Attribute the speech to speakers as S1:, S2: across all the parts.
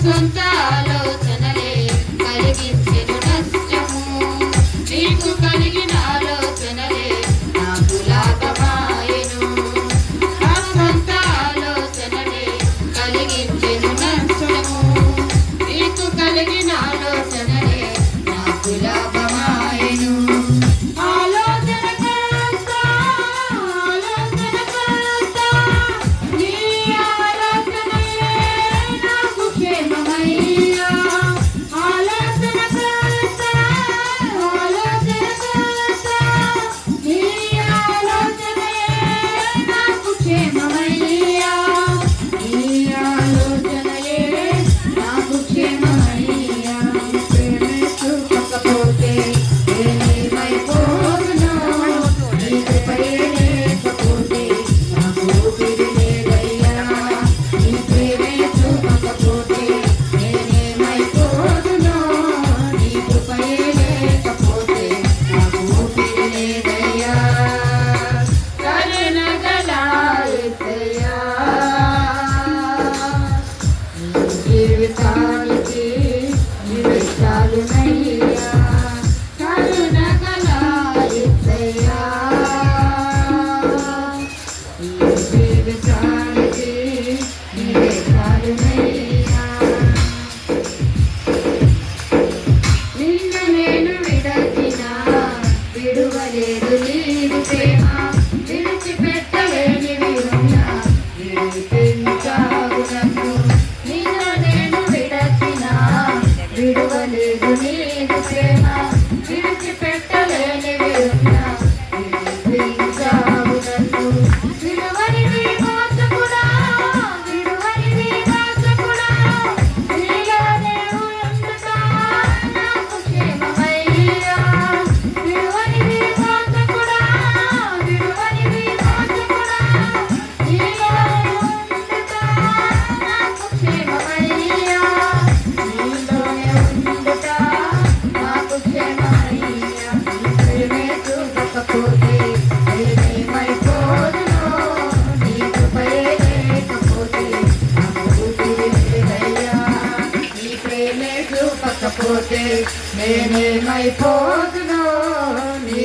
S1: Sometimes. విడువలేదు నీదు ప్రేమ చూపకపోతే నేనేమైపోదునో నీ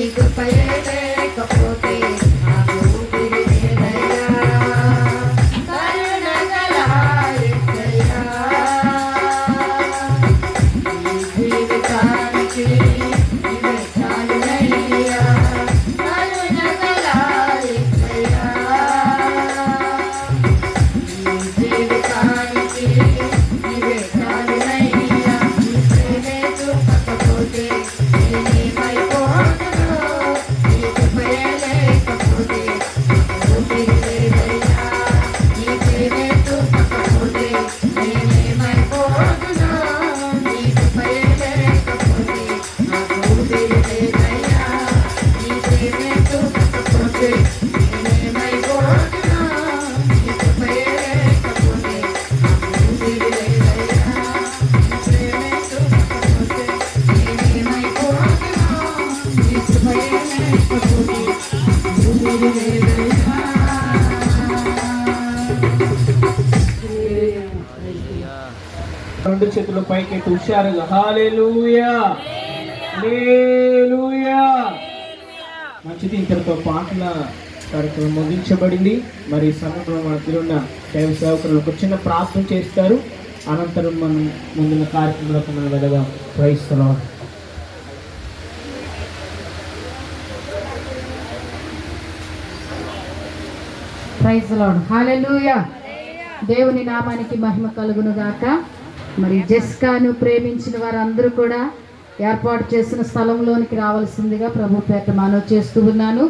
S2: రెండు చేతులు పైకెట్టి హుషారుగా హాలేలుయా హల్లెలూయా. మంచిది ఇంతటితో పాటల కార్యక్రమం ముగించబడింది. మరి ఈ సమయంలో మన తిరున్న దైవ సేవకులు ఒక చిన్న ప్రార్థన చేస్తారు. అనంతరం మనం ముందున్న కార్యక్రమంలోకి మనం వెళ్ళగా ప్రయత్నం
S1: ప్రైజ్ లాడ్ హాలెలూయా దేవుని నామానికి మహిమ కలుగును గాక మరి జెస్కాను ప్రేమించిన వారందరూ కూడా ఏర్పాటు చేసిన స్థలంలోనికి రావాల్సిందిగా ప్రభు పేట మనవి చేస్తూ ఉన్నాను.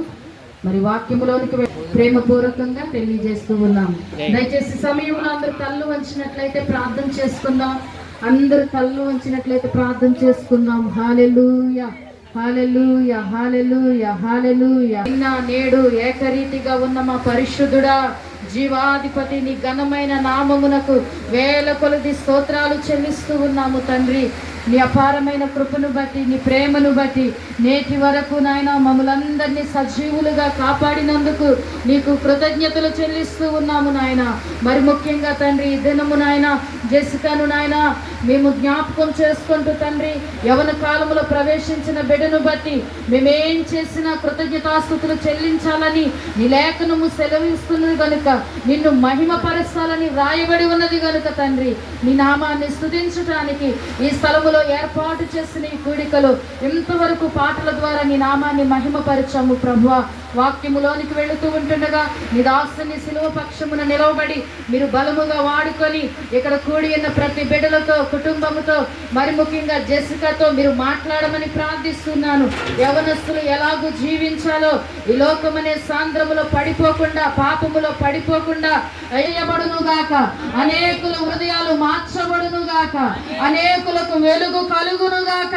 S1: మరి వాక్యములోనికి వె- ప్రేమపూర్వకంగా తెలియజేస్తూ ఉన్నాం. దయచేసి సమయంలో అందరూ కళ్ళు వంచినట్లయితే ప్రార్థన చేసుకుందాం. అందరూ కళ్ళు వంచినట్లయితే ప్రార్థన చేసుకుందాం. Hallelujah hallelujah hallelujah hallelujah. నిన్న నేడు ఏకరీతిగా ఉన్న మా పరిశుద్ధుడా జీవాధిపతి నీ ఘనమైన నామమునకు వేల కొలది స్తోత్రాలు చెల్లిస్తూ ఉన్నాము తండ్రి. నీ అపారమైన కృపను బట్టి నీ ప్రేమను బట్టి నేటి వరకు నాయన మమ్మలందరినీ సజీవులుగా కాపాడినందుకు నీకు కృతజ్ఞతలు చెల్లిస్తూ ఉన్నాము నాయన. మరి ముఖ్యంగా తండ్రి దినము నాయన జెసికను నాయన మేము జ్ఞాపకం చేసుకుంటూ తండ్రి యవన కాలంలో ప్రవేశించిన బిడ్డను బట్టి మేమేం చేసినా కృతజ్ఞతాస్థుతులు చెల్లించాలని నీ లేఖనము సెలవిస్తున్నది కనుక నిన్ను మహిమపరచాలని రాయబడి ఉన్నది కనుక తండ్రి నీ నామాన్ని స్థుతించడానికి ఈ స్థలములో ఏర్పాటు చేసిన ఈ కూడికలు ఇంతవరకు పాటల ద్వారా నీ నామాన్ని మహిమపరచాము ప్రభువ. వాక్యములోనికి వెళుతూ ఉంటుండగా నీ దాసుని శిలువ పక్షమున నిలవబడి మీరు బలముగా వాడుకొని ఇక్కడ కూడి ఉన్న ప్రతి బిడ్డలతో కుటుంబముతో మరి ముఖ్యంగా జెసికాతో మీరు మాట్లాడమని ప్రార్థిస్తున్నాను. యవనస్తులు ఎలాగూ జీవించాలో ఈ లోకమనే సాంద్రములో పడిపోకుండా పాపములో పడిపోకుండా వేయబడును గాక. అనేకుల హృదయాలు మార్చబడును గాక. అనేకులకు వెలుగు కలుగును గాక.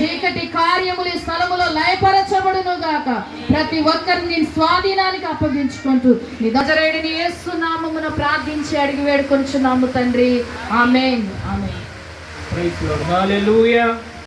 S1: చీకటి కార్యములు ఈ స్థలములో లయపరచబడును గాక. ప్రతి వారిని నేను స్వాధీనానికి అప్పగించుకుంటూ నీ దజరేడిని ఏస్తున్నామమున ప్రార్థించి అడిగి వేడుకొంచున్నాము తండ్రి.
S2: ఆమె ఆమె హల్లెలూయా.